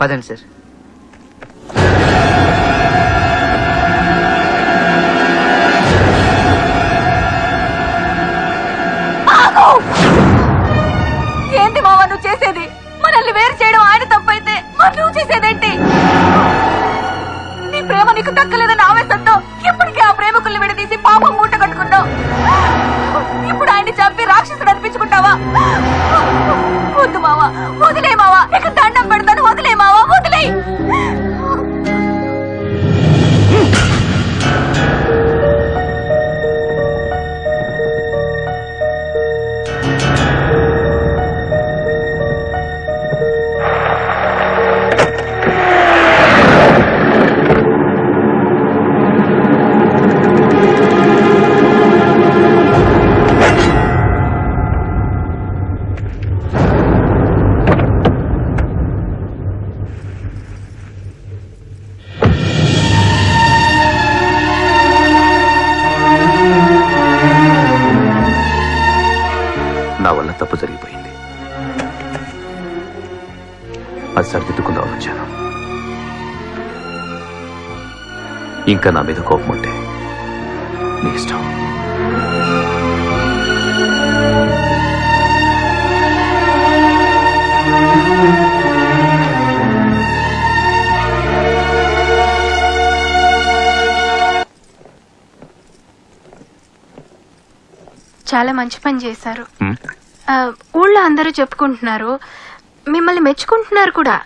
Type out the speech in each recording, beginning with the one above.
పదండి సార్. ఏంటి మావా నువ్వు చేసేది? మనల్ని వేరు చేయడం ఆయన తప్పైతే మరి నువ్వు చేసేదేంటి? నీ ప్రేమ నీకు దక్కలేదని ఆవేశంతో ఇప్పటికే ఆ ప్రేమకుల్ని విడదీసి పాపం మూట కట్టుకున్నావు. ఇప్పుడు ఆయన్ని చంపి రాక్షసుడు అనిపించుకుంటావా? వద్దు మావా వదిలే సరిదిద్దుకుందామని వచ్చాను ఇంకా నా మీద కోపం ఉంటే నీ ఇష్టం. చాలా మంచి పని చేశారు. ఊళ్ళో అందరూ చెప్పుకుంటున్నారు మిమ్మల్ని మెచ్చుకుంటున్నారు కూడా.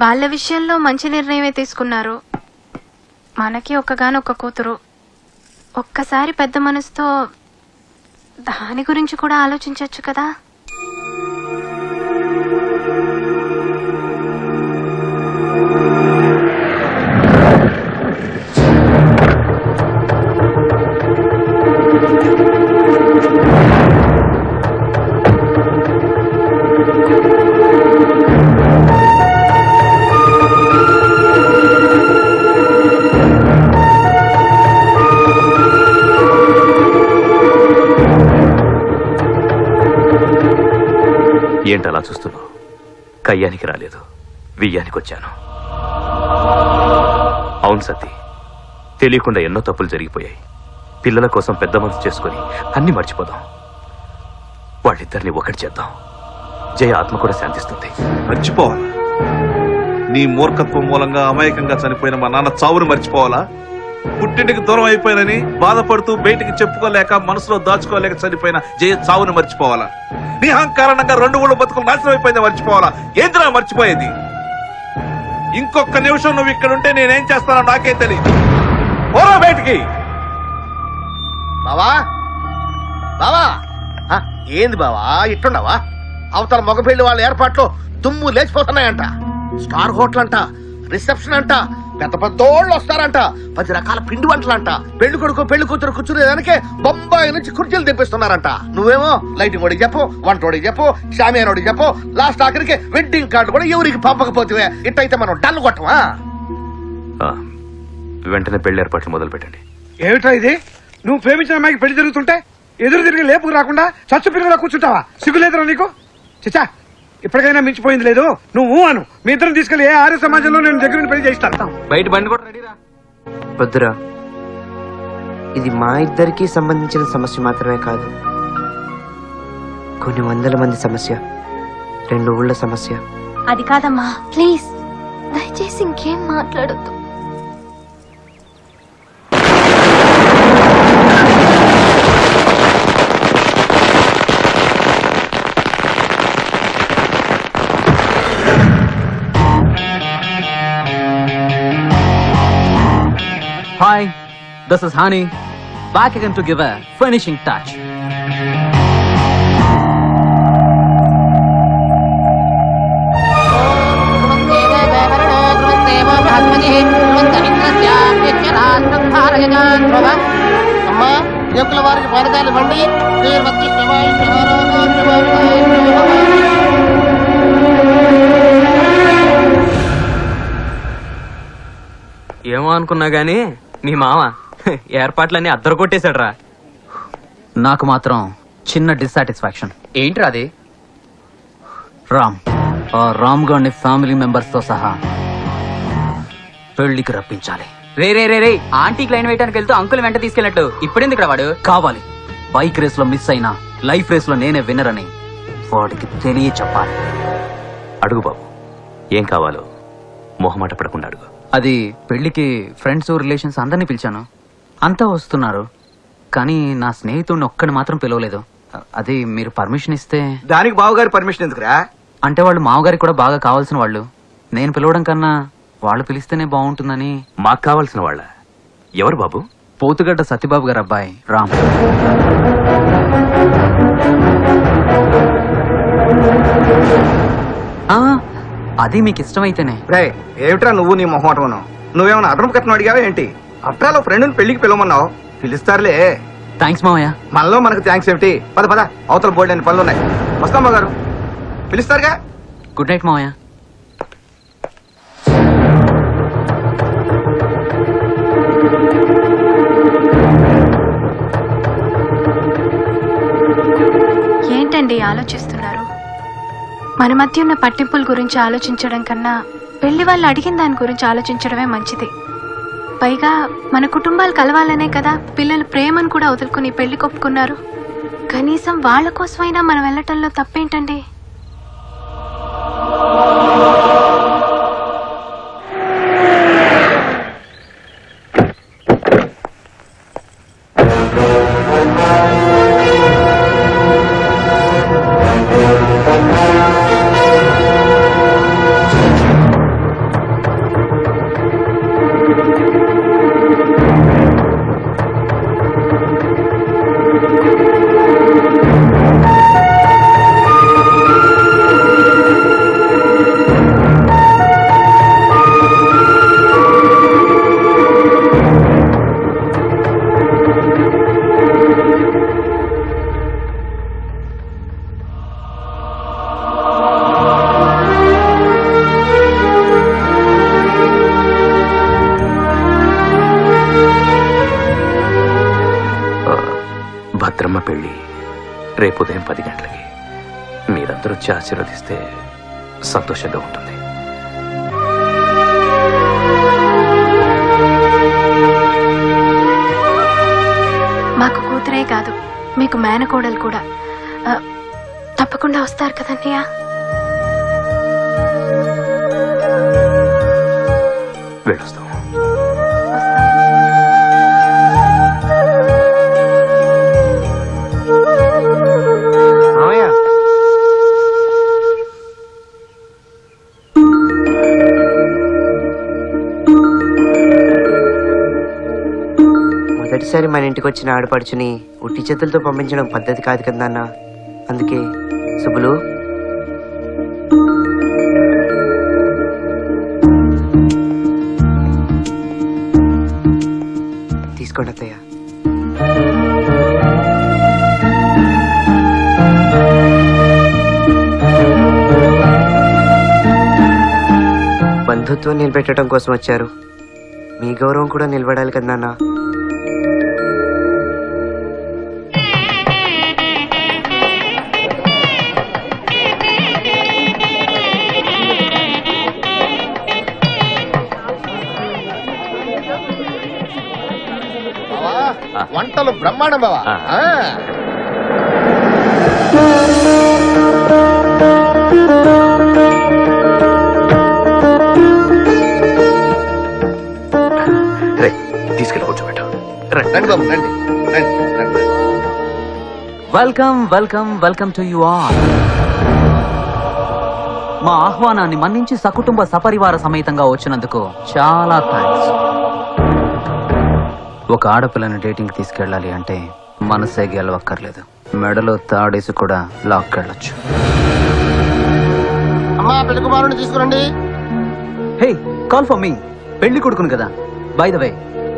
వాళ్ళ విషయంలో మంచి నిర్ణయమే తీసుకున్నారు. మనకి ఒక్కగానొక్క కూతురు. ఒక్కసారి పెద్ద మనసుతో దాని గురించి కూడా ఆలోచించవచ్చు కదా? ఏంటి అలా చూస్తున్నావు? కయ్యానికి రాలేదు వియ్యానికి వచ్చాను అవును సతీ తెలియకుండా ఎన్నో తప్పులు జరిగిపోయాయి. పిల్లల కోసం పెద్ద మనసు చేసుకుని అన్ని మర్చిపోదాం. వాళ్ళిద్దరిని ఒకటి చేద్దాం. జయ ఆత్మ కూడా శాంతిస్తుంది. మర్చిపోవాలా? నీ మూర్ఖత్వం మూలంగా అమాయకంగా చనిపోయిన మా నాన్న చావును మర్చిపోవాలా? పుట్టింటికి దూరం అయిపోయినని బాధపడుతూ బయటికి చెప్పుకోలేక మనసులో దాచుకోలేక చనిపోయిన జయ చావును మర్చిపోవాలా? నిహం కారణంగా రెండు ఊళ్ళో బతుకులు నాశనం అయిపోయింది మర్చిపోవాలా? ఏంద్రా మర్చిపోయేది? ఇంకొక నిమిషం నువ్వు ఇక్కడ ఉంటే నేనేం చేస్తానో నాకే తెలియదు పోరా బయటికి. బావా? బావా? ఆ, ఏంది బావా? ఇట్టుండవా అవతల మగపెళ్ళి వాళ్ళ ఏర్పాట్లు దుమ్ము లేచిపోతున్నాయంట. స్టార్ హోటల్ అంట రిసెప్షన్ అంట పెద్ద పెద్దోళ్ళు వస్తారంట. పది రకాల పిండి వంటలంట. పెళ్ళి కొడుకు పెళ్ళి కూతురు కూర్చునేదానికే బొంబాయి నుంచి కుర్చీలు తెప్పిస్తున్నారంట. నువ్వేమో లైటింగ్ వాడికి చెప్పు వంట వాడికి చెప్పు షామియాన్ వాడికి చెప్పు లాస్ట్ ఆఖరికి వెడ్డింగ్ కార్డు కూడా ఎవరికి పంపకపోతే ఇట్టయితే మనం డల్ కొట్టమా? ఆ, వెంటనే పెళ్ళి ఏర్పాట్లు మొదలు పెట్టండి ఏమిటా ఇది? నువ్వు ప్రేమించిన అమ్మాయికి పెళ్ళి జరుగుతుంటే ఎదురు తిరిగి లేపుకు రాకుండా చచ్చు పిల్లలా కూర్చుంటావా? సిగ్గులేదురా నీకు? చిచ్చా ఇప్పటికైనా మించిపోయింది లేదు. నువ్వు అను. మీ ఇద్దరం తీసుకెళ్ళి ఏ ఆర్య సమాజంలో నేను దగ్గర పెళ్ళి చేయిస్తాను బయట బండి కూడా రెడీరా? వద్దురా. ఇది మా ఇద్దరికి సంబంధించిన సమస్య మాత్రమే కాదు. కొన్ని వందల మంది సమస్య రెండు ఊళ్ళ సమస్య. అది కాదమ్మా. ప్లీజ్ దయచేసి ఇంకేం మాట్లాడొద్దు. This is Hani, back again to give a finishing touch. అమ్మా యువకుల వారికి ఫలితాలు ఇవ్వండి శ్రీమతి శివాయ ఏమో అనుకున్నా గానీ మీ మామ ఏర్పాట్లన్నీ అద్దరు కొట్టేశాడు రా నాకు మాత్రం చిన్న డిస్సాటిస్ఫాక్షన్ ఏంట్రా అది? రామ్ ఆ రామ్ గారిని ఫ్యామిలీ మెంబర్స్తో సహా పెళ్ళికి రప్పించాలి. రే రే రే రే ఆంటీకి లైన్ వేయడానికి వెళ్తూ అంకుల్ వెంట తీసుకెళ్ళినట్టు. ఇప్పుడెందుకు ఇక్కడ వాడు? కావాలి. బైక్ రేస్లో మిస్ అయినా లైఫ్ రేస్లో నేనే విన్నర్ అని వాడికి తెలియ చెప్పాలి. అడుగు బాబు ఏం కావాలో మొహమాట పడకుండా అడుగు. అది పెళ్ళికి ఫ్రెండ్స్ రిలేషన్స్ అందరినీ పిలిచాను. అంతా వస్తున్నారు. కానీ నా స్నేహితుడిని ఒక్కడిని మాత్రం పిలవలేదు. అది మీరు పర్మిషన్ ఇస్తే దానికి బావగారి పర్మిషన్ ఎందుకురా? అంటే వాళ్ళు మామగారికి కూడా బాగా కావాల్సిన వాళ్ళు. నేను పిలవడం కన్నా వాళ్ళు పిలిస్తేనే బాగుంటుందని మాకు కావాల్సిన వాళ్ళ? ఎవరు బాబు? పోతుగడ్డ సత్యబాబు గారు అబ్బాయి రామ్. ఆ, అది మీకు ఇష్టమైతేనే. రే ఏమిట్రా నువ్వు నీ మొహమాటం నువ్వేమన్నా అదనపు కట్నం అడిగావా ఏంటి? అట్రాలో ఫ్రెండ్ని పెళ్ళికి పిలవమన్నావు. పిలుస్తారులే. థ్యాంక్స్ మావయ్య. మనలో మనకు థ్యాంక్స్ ఏమిటి? పద పద. అవతల బోర్డు అని పనులు ఉన్నాయి. వస్తాం గారు పిలుస్తారుగా? గుడ్ నైట్ మావయ్య. ఏంటండి ఆలోచిస్తున్నారు? మన మధ్య ఉన్న పట్టింపుల గురించి ఆలోచించడం కన్నా పెళ్ళి వాళ్ళు అడిగిన దాని గురించి ఆలోచించడమే మంచిది. పైగా మన కుటుంబాలు కలవాలనే కదా. పిల్లలు ప్రేమను కూడా వదులుకుని పెళ్ళి కొప్పుకున్నారు. కనీసం వాళ్ళ కోసమైనా మనం వెళ్ళటంలో తప్పేంటండి? భద్రమ్మ పెళ్ళి రేపు ఉదయం పది గంటలకి. మీరందరూ వచ్చి ఆశీర్వదిస్తే సంతోషంగా ఉంటుంది. మాకు కూతురే కాదు మీకు మేనకోడలు కూడా. ఆ, తప్పకుండా వస్తారు కదన్నయ్య వెళ్ళొస్తాం. ప్రతిసారి మన ఇంటికి వచ్చిన ఆడపడుచుని ఉట్టి చేతులతో పంపించడం పద్ధతి కాదు కదా నాన్న. అందుకే సుబ్బులు. తీసుకోండి అత్తయ్య. బంధుత్వం నిలబెట్టడం కోసం వచ్చారు. మీ గౌరవం కూడా నిలబడాలి కదా నాన్న. వంటలు బ్రహ్మాండం బావా ఆ. ఆ. రే తీసుకెళ్ళి కూర్చోబెట్టు రండి. రండి బాబు రండి రండి రండి welcome welcome welcome to you all మా ఆహ్వానాన్ని మన్నించి సకుటుంబ సపరివార సమేతంగా వచ్చినందుకు చాలా థ్యాంక్స్ ఒక ఆడపిల్లని డేటింగ్ తీసుకెళ్ళాలి అంటే మనసే గెలవక్కర్లేదు. మెడలో తాడేసి కూడా లాక్కెళ్ళొచ్చు. అమ్మా పెళ్ళి కుమారుని తీసుకురండి. Hey call for me. పెళ్ళి కొడుకును కదా. బై ద వే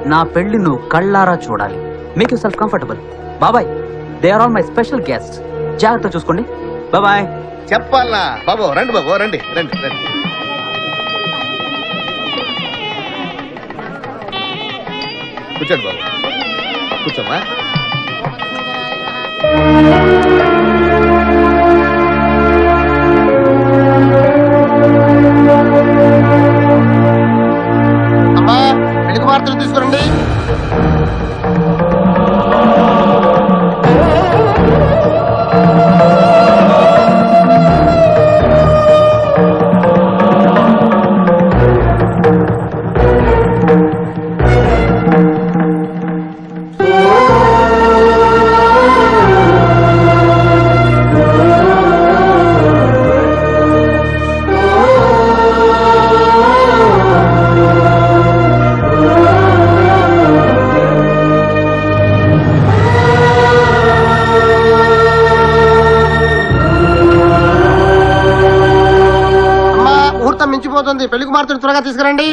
నా పెళ్ళి నువ్వు కళ్ళారా చూడాలి. మేక్ యూ సెల్ఫ్ కంఫర్టబుల్ బాబాయ్ they are all my special guest జాగ్రత్త చూసుకోండి. బాయ్ చెప్పాలా బాబు రండి బాబు రండి రండి రండి. కూర్చోండి బాబు. కూర్చోమ్మా. మించిపోతుంది కుమార్తెను త్వరగా తీసుకురండి.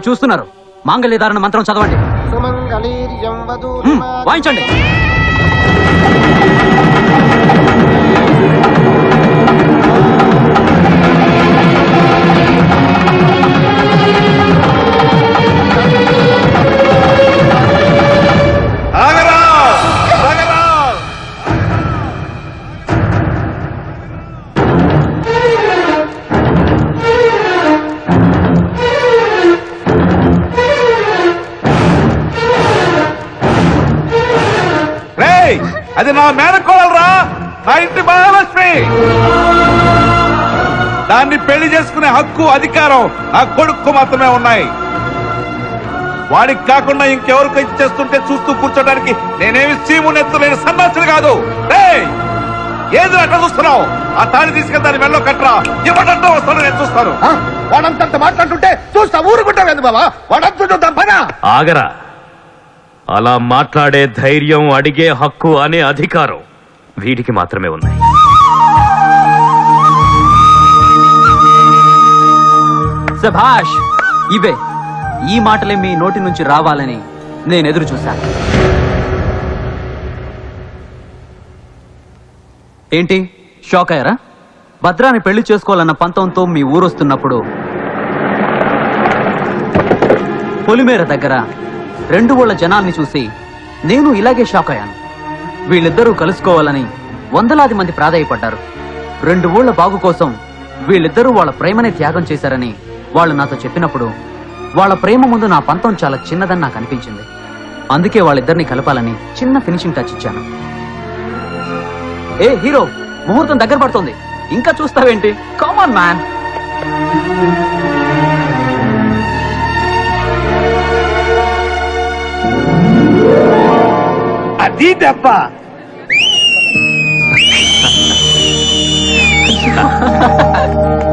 ఏంటి చూస్తున్నారు. మాంగళ్యధారణ మంత్రం చదవండి. వాయించండి. అధికారం నా కొడుకు మాత్రమే ఉన్నాయి. వాడికి కాకుండా ఇంకెవరికి చేస్తుంటే చూస్తూ కూర్చోడానికి నేనేమి సీము నెత్తలేని సన్నాసులు కాదు. ఏది అట్లా చూస్తున్నావు? ఆ తాళి తీసుకెళ్తే దాని మెల్లో కట్టరా. ఇవ్వడంతో వస్తాను నేను చూస్తాను. ఆ, వాడంతంత మాట్లాడుతుంటే చూస్తా ఊరుకుంటావేంది బాబా వాడంతా చూద్దాం పనా. ఆగరా. అలా మాట్లాడే ధైర్యం అడిగే హక్కు అనే అధికారం వీడికి మాత్రమే ఉన్నాయి. సభాష్ ఇవే. ఈ మాటలే మీ నోటి నుంచి రావాలని నేను ఎదురు చూశాను. ఏంటి? షాక్ అయ్యారా? భద్రాని పెళ్ళి చేసుకోవాలన్న పంతంతో మీ ఊరొస్తున్నప్పుడు పొలిమేర దగ్గర రెండు ఊళ్ళ జనాల్ని చూసి నేను ఇలాగే షాక్ అయ్యాను. వీళ్ళిద్దరూ కలుసుకోవాలని వందలాది మంది ప్రాధాయపడ్డారు. రెండు ఊళ్ళ బాగు కోసం వీళ్ళిద్దరూ వాళ్ళ ప్రేమని త్యాగం చేశారని వాళ్ళు నాతో చెప్పినప్పుడు వాళ్ళ ప్రేమ ముందు నా పంతం చాలా చిన్నదని నాకు అనిపించింది. అందుకే వాళ్ళిద్దరిని కలపాలని చిన్న ఫినిషింగ్ టచ్ ఇచ్చాను. ఏ హీరో ముహూర్తం దగ్గర పడుతుంది. ఇంకా చూస్తావేంటి? కామన్ మ్యాన్ అది దెబ్బ.